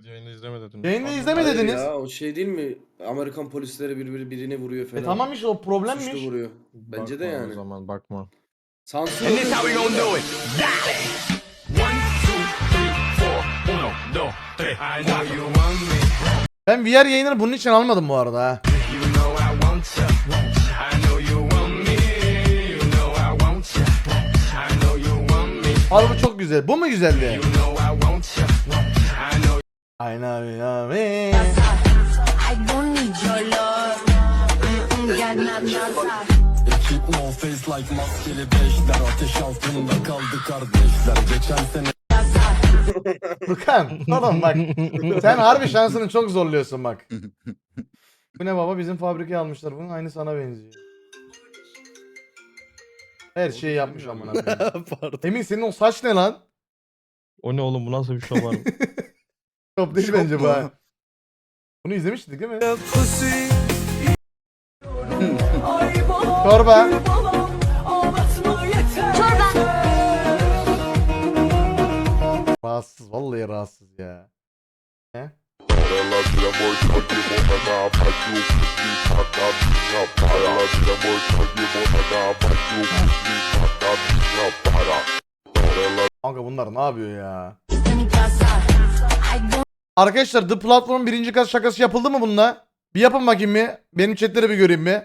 Evet yayını izleme dedim. Yayını izleme Hayır dediniz. Ya o şey değil mi? Amerikan polisleri birbiri birini vuruyor falan. E tamam işte o problemmiş. Suçlu vuruyor. Bence de Bakma yani. O zaman bakma. Sansür And this how we gonna do it. One, two, three, four. Uno, dos, tres. I know you want me. Ben VR yayınını bunun için almadım bu arada ha. You know I want you. I know you want me. You know I want you. I know you want me. Abi bu çok güzel. Bu mu güzeldi? Know Aynen abi abi. I don't need your love. Keep no face like maskeli beşler Ateş altında kaldı kardeşler Geçen sene Furkan oğlum bak. Sen harbi şansını çok zorluyorsun bak. Bu ne baba bizim fabrikaya almışlar bunu aynı sana benziyor. Her şeyi yapmış amına koyayım. Emin senin o saç ne lan? O ne oğlum bu nasıl bir şov var? Top değil bence bu ha. Bunu izlemiştik değil mi? Çorba. Rahatsız vallahi rahatsız ya. Ne? Kanka bunlar ne yapıyor ya? Arkadaşlar The Platform birinci kaz şakası yapıldı mı bununla? Bir yapın bakayım bir. Benim chatleri bir göreyim bir.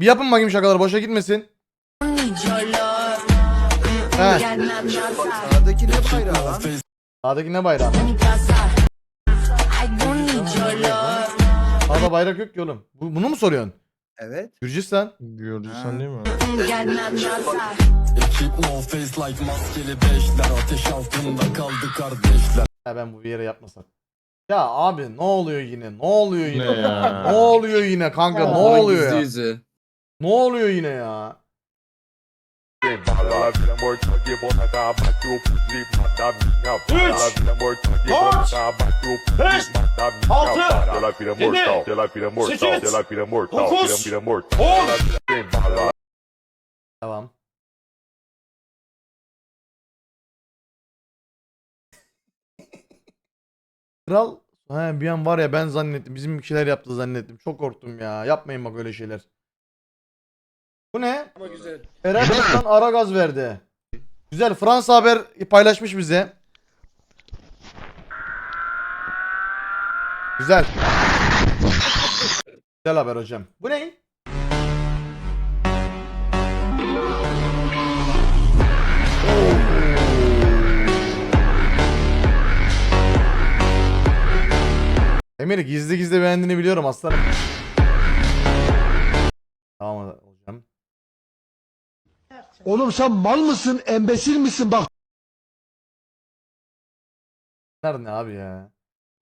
Bir yapın bakayım şakalar boşa gitmesin. He. Sağdaki ne bayrağı lan? Sağdaki ne bayrağı? Sağda bayrak yok ki oğlum. Bu, bunu mu soruyorsun? Evet. Gürcistan. Gürcistan değil mi? Keep no face like maskeli beşler Ateş altında kaldı kardeşler Ya ben bu yere yapmasam. Ya abi ne oluyor yine? Ne oluyor yine? Ne ya? ne oluyor yine kanka? Ne oluyor ya? yüzü. Ne oluyor yine ya? Tamam. Kral He, bir an var ya ben zannettim. Bizim bir şeyler yaptı zannettim. Çok korktum ya. Yapmayın bak öyle şeyler. Bu ne? Ama güzel. Eren Başkan ara gaz verdi. Güzel. Fransa haber paylaşmış bize. Güzel. Güzel haber hocam. Bu ne? Emir gizli gizli beğendiğini biliyorum aslanım. Tamam hocam. Oğlum sen mal mısın, embesil misin bak? Bunlar ne abi ya?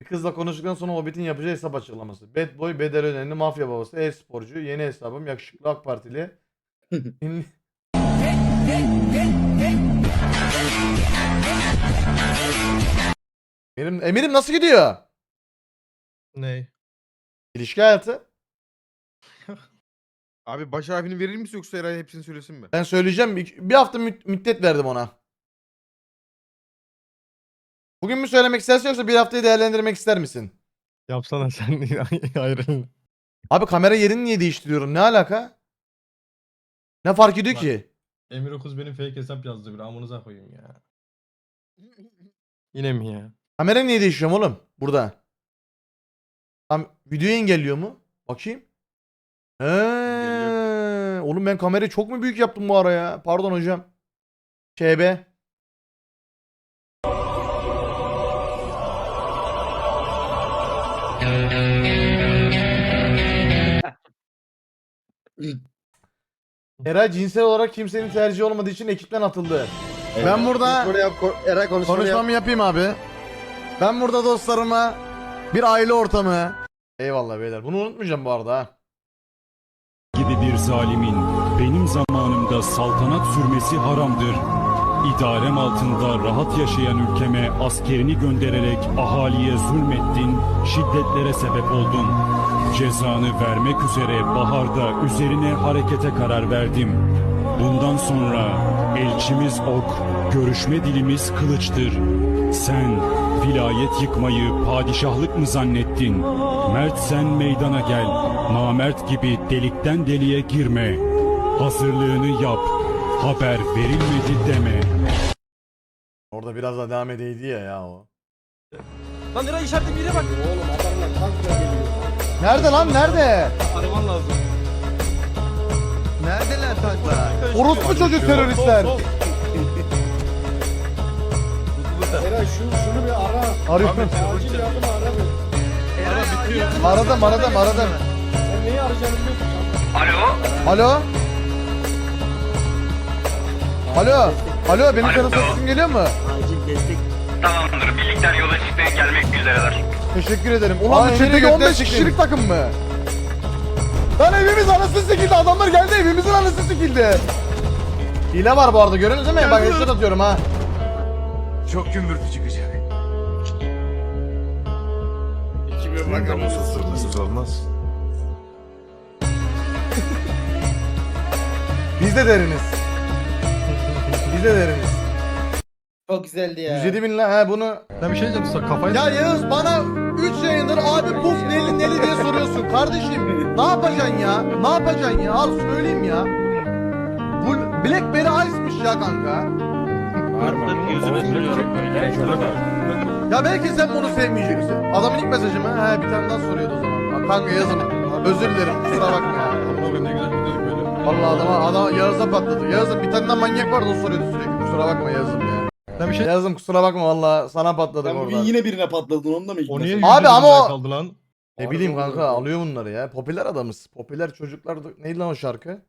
Bir kızla konuştuktan sonra Hobbit'in yapacağı hesap açıklaması. Bad boy, bedel ödenli, mafya babası, e-sporcu, yeni hesabım, yakışıklı AK Partili. Ünlü- Emirim, Emirim nasıl gidiyor? Ne? İlişki hayatı? Abi baş harfini verir misin yoksa Eray hepsini söylesin mi? Ben söyleyeceğim. Bir, bir hafta mü- müddet verdim ona. Bugün mü söylemek istersin yoksa bir haftayı değerlendirmek ister misin? Yapsana sen ayrı. Abi kamera yerini niye değiştiriyorum? Ne alaka? Ne fark ediyor Bak. ki? Emir Okuz benim fake hesap yazdı bir amınıza koyayım ya. Yine mi ya? Kamera niye değişiyorum oğlum? Burada. Videoyu engelliyor mu? Bakayım. He, oğlum ben kamerayı çok mu büyük yaptım bu ara ya? Pardon hocam. KB. Eray cinsel olarak kimsenin tercihi olmadığı için ekipten atıldı. Ben burada Eray konuşmamı yapayım abi. Ben burada dostlarıma bir aile ortamı. Eyvallah beyler. Bunu unutmayacağım bu arada gibi bir zalimin benim zamanımda saltanat sürmesi haramdır. İdarem altında rahat yaşayan ülkeme askerini göndererek ahaliye zulmettin, şiddetlere sebep oldun. Cezanı vermek üzere baharda üzerine harekete karar verdim. Bundan sonra elçimiz ok, görüşme dilimiz kılıçtır. Sen vilayet yıkmayı padişahlık mı zannettin? Mert sen meydana gel. Namert gibi delikten deliğe girme. Hazırlığını yap. Haber verilmedi deme. Orada biraz da devam edeydi ya ya o. Lan nereye işaretli bir yere bak. Nerede lan nerede? Araman lazım. Neredeler tanklar? Orospu çocuk teröristler. Arıyorum. Aradım aradım aradım. Alo? Alo? Alo? Alo benim sana sesim geliyor mu? Tamamdır. Birlikler yola çıkmaya gelmek üzereler. Teşekkür ederim. Ulan bu chat'teki 15 kişilik takım mı? Lan evimiz anasını sikildi. Adamlar geldi evimizin anasını sikildi. Hile var bu arada görüyorsunuz değil mi? Bak headshot atıyorum ha. Çok gümbürtü çıkacak. olmaz. Biz de deriniz. Biz de deriniz. Çok güzeldi ya. 107 bin lira he bunu. Ben bir şey diyeceğim sana kafayı Ya Yağız bana 3 yayındır abi puf neli neli diye soruyorsun. Kardeşim ne yapacaksın ya? Ne yapacaksın ya? Al söyleyeyim ya. Bu Blackberry Ice'mış ya kanka. Ya belki sen bunu sevmeyeceksin. Adamın ilk mesajı mı? He bir tane daha soruyordu o zaman. Ha, Kanka yazın. Özür dilerim kusura bakma ya. Bugün ne güzel gidiyorduk böyle. Adama, adama Yağız'a patladı. Yağız'ın bir tane daha manyak vardı o soruyordu sürekli. Kusura bakma Yağız'ım ya. Ben bir şey... Yazım kusura bakma valla sana patladık Sen bugün orada. yine birine patladın onu da mı O niye Abi 107 ama o- kaldı lan? Ne bileyim kanka alıyor bunları ya. Popüler adamız. Popüler çocuklar da... Neydi lan o şarkı?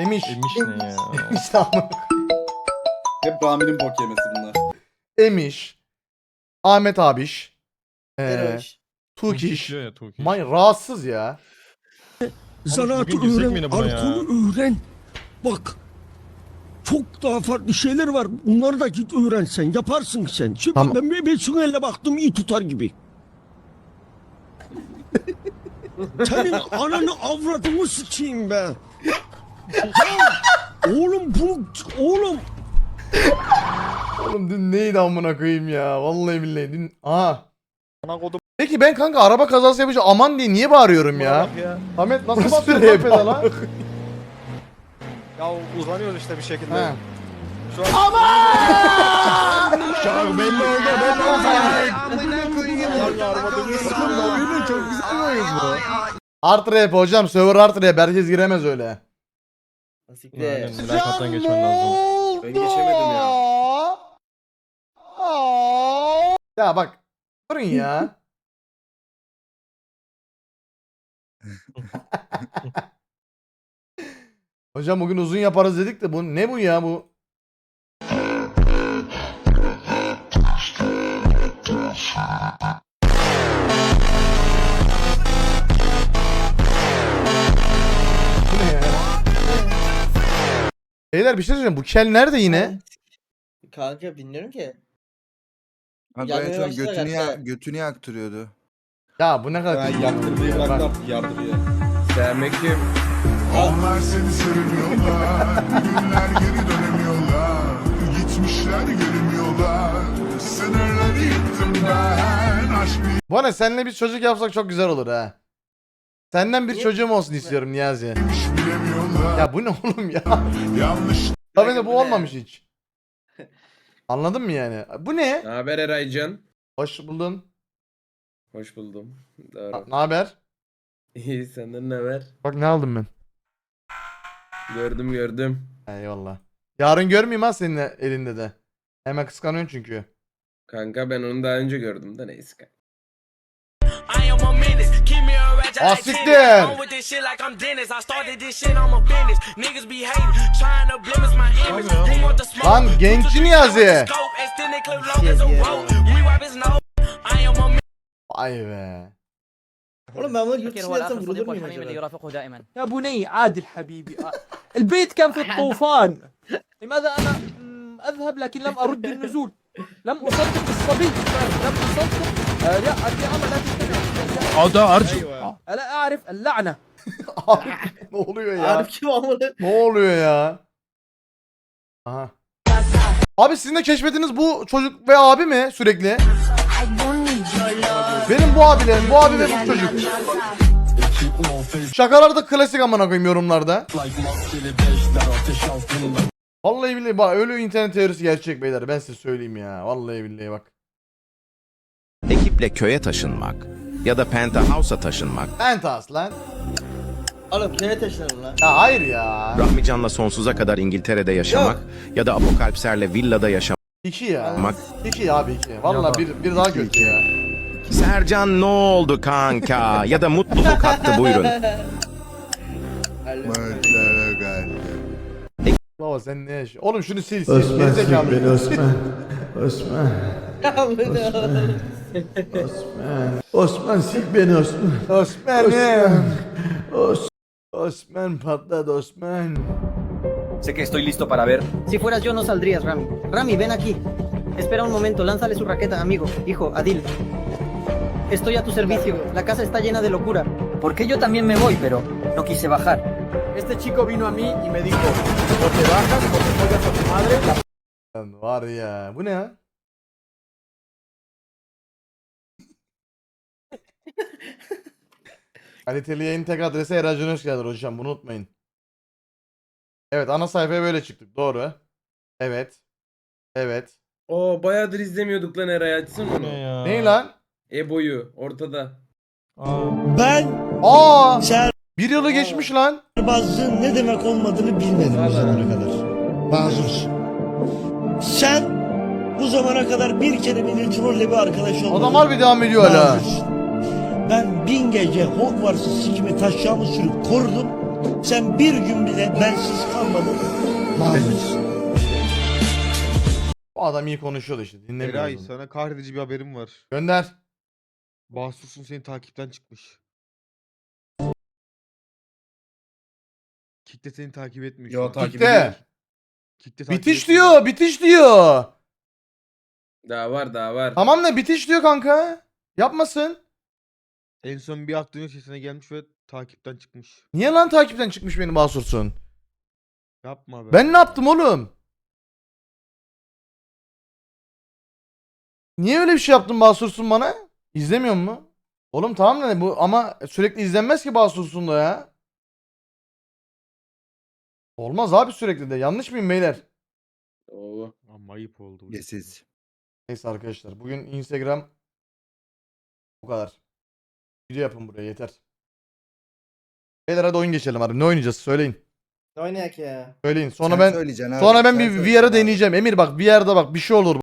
Emiş. Emiş ne ya? Emiş tamam. Hep Rami'nin bok yemesi bunlar. Emiş. Ahmet abiş. Ee, Eroş. Tukiş. diyor ya Tukiş. May rahatsız ya. Zanaatı öğren, alkolü öğren. Bak. Çok daha farklı şeyler var. Bunları da git öğrensen. Yaparsın sen. Çünkü Tamam. ben bir bir elle baktım iyi tutar gibi. Senin ananı avradını sıçayım be. Ya, oğlum bu oğlum Oğlum dün neydi amına koyayım ya. Vallahi billahi dün. Aha. Peki ben kanka araba kazası yapınca aman diye niye bağırıyorum ya? Ahmet nasıl Nasıl basıyorsun bir lan rap pedala? ya uzanıyorsun işte bir şekilde. He. Şu an... Şarkı belli oldu. Çok güzel oyun bu. Art rap hocam server art rap herkes giremez öyle. Aynen mülakattan geçmen lazım. Ben geçemedim ya. Ya bak. Durun ya. Hocam bugün uzun yaparız dedik de bu ne bu ya bu? Beyler bir şey söyleyeceğim. Bu kel nerede yine? Kanka bilmiyorum ki. Abi Yanmaya en son götünü, ya, götünü yaktırıyordu. Ya bu ne kadar... Ben yaktırmayı Bak. bıraktım yardırıyor. Sevmekim. Onlar seni sevmiyorlar. Günler geri dönemiyorlar. Gitmişler göremiyorlar. Sınırları yıktım ben. Aşk Bu ne seninle bir çocuk yapsak çok güzel olur ha. Senden bir çocuğum olsun istiyorum Niyazi. bilemiyorlar. Ya bu ne oğlum ya? Yanlış Tabii de bu olmamış hiç. Anladın mı yani? Bu ne? Ne haber Eraycan? Hoş buldun. Hoş buldum. Doğru. Ne haber? İyi senden ne haber? Bak ne aldım ben. Gördüm gördüm. Eyvallah. Yarın görmeyeyim ha senin elinde de. Hemen kıskanıyorsun çünkü. Kanka ben onu daha önce gördüm de neyse kanka. Oh, be. والله ما دائما. يا بني عادل حبيبي. آه، البيت كان في الطوفان. لماذا أنا أذهب لكن لم أرد النزول لم أصدق الصبي. لم أصدق. آه، لا أمل لا Ada Arif. Ela Arif la'ne. Arif ne oluyor ya? Arif kim amına? Ne oluyor ya? Aha. Abi sizin de keşfetiniz bu çocuk ve abi mi sürekli? Benim bu abilerim, bu abi ve bu çocuk. Şakalar da klasik amına koyayım yorumlarda. Vallahi billahi bak öyle internet teorisi gerçek beyler ben size söyleyeyim ya. Vallahi billahi bak. Ekiple köye taşınmak ya da penthouse'a taşınmak, Pentas lan. Oğlum köye taşınalım lan. Ya hayır ya. Rahmican'la sonsuza kadar İngiltere'de yaşamak ya da Apokalpser'le villada yaşamak. İki ya. İki abi iki. Vallahi bir, bir daha kötü ya. Sercan ne oldu kanka ya da mutluluk hattı buyurun. Baba sen ne yaşıyorsun? Oğlum şunu sil sil. Gerizekalı. Beni Osman. Osman. Osman. Osman sil beni Osman. Osman. Osman. Osman patladı Osman. Sé que estoy listo para ver. Si fueras yo no saldrías, Rami. Rami, ven aquí. Espera un momento, lánzale su raqueta, amigo, hijo, Adil. Estoy a tu servicio. La casa está llena de locura. Porque yo también me voy, pero no quise bajar. Este chico vino a mí y me dijo, o te bajas o te juegas a tu madre. La var ya. Bu ne ya? Kaliteli yayın tek adresi Eracan geldin hocam. Bunu unutmayın. Evet ana sayfaya böyle çıktık. Doğru. Evet. Evet. Oo bayağıdır izlemiyorduk lan Eray açsın Ne onu. ya? Ney lan? Ebo'yu ortada. Aa, Ben Aa! Bir yılı geçmiş lan. bazlığın ne demek olmadığını bilmedim bu zamana kadar. Mazur. Sen bu zamana kadar bir kere bile trolle bir arkadaş olmadın. Adam harbi devam ediyor hala. Mazursun. Ben bin gece Hogwarts'ı sikimi taşacağımı sürüp korudum. Sen bir gün bile bensiz kalmadın. Mazursun. Bu adam iyi konuşuyordu işte. Dinlemiyoruz. onu. sana kahredici bir haberim var. Gönder. Bahsus'un seni takipten çıkmış. Kick'te seni takip etmiyor. Yo takip ediyor. Kick'te takip Bitiş etmiyor. diyor. Bitiş diyor. Daha var daha var. Tamam ne bitiş diyor kanka. Yapmasın. En son bir hafta önce sesine gelmiş ve takipten çıkmış. Niye lan takipten çıkmış beni Basursun? Yapma abi. Ben ne yaptım oğlum? Niye öyle bir şey yaptın Basursun bana? İzlemiyor mu? Oğlum tamam da bu ama sürekli izlenmez ki Basursun da ya. Olmaz abi sürekli de. Yanlış mıyım beyler? Oo. Ama ayıp oldu. bu. Yesiz. Neyse arkadaşlar. Bugün Instagram bu kadar. Video yapın buraya yeter. Beyler hadi oyun geçelim abi. Ne oynayacağız? Söyleyin. Ne oynayak ya? Söyleyin. Sonra ben söyleyeceksin sonra ben bir VR'ı deneyeceğim. Emir bak VR'da bak bir şey olur.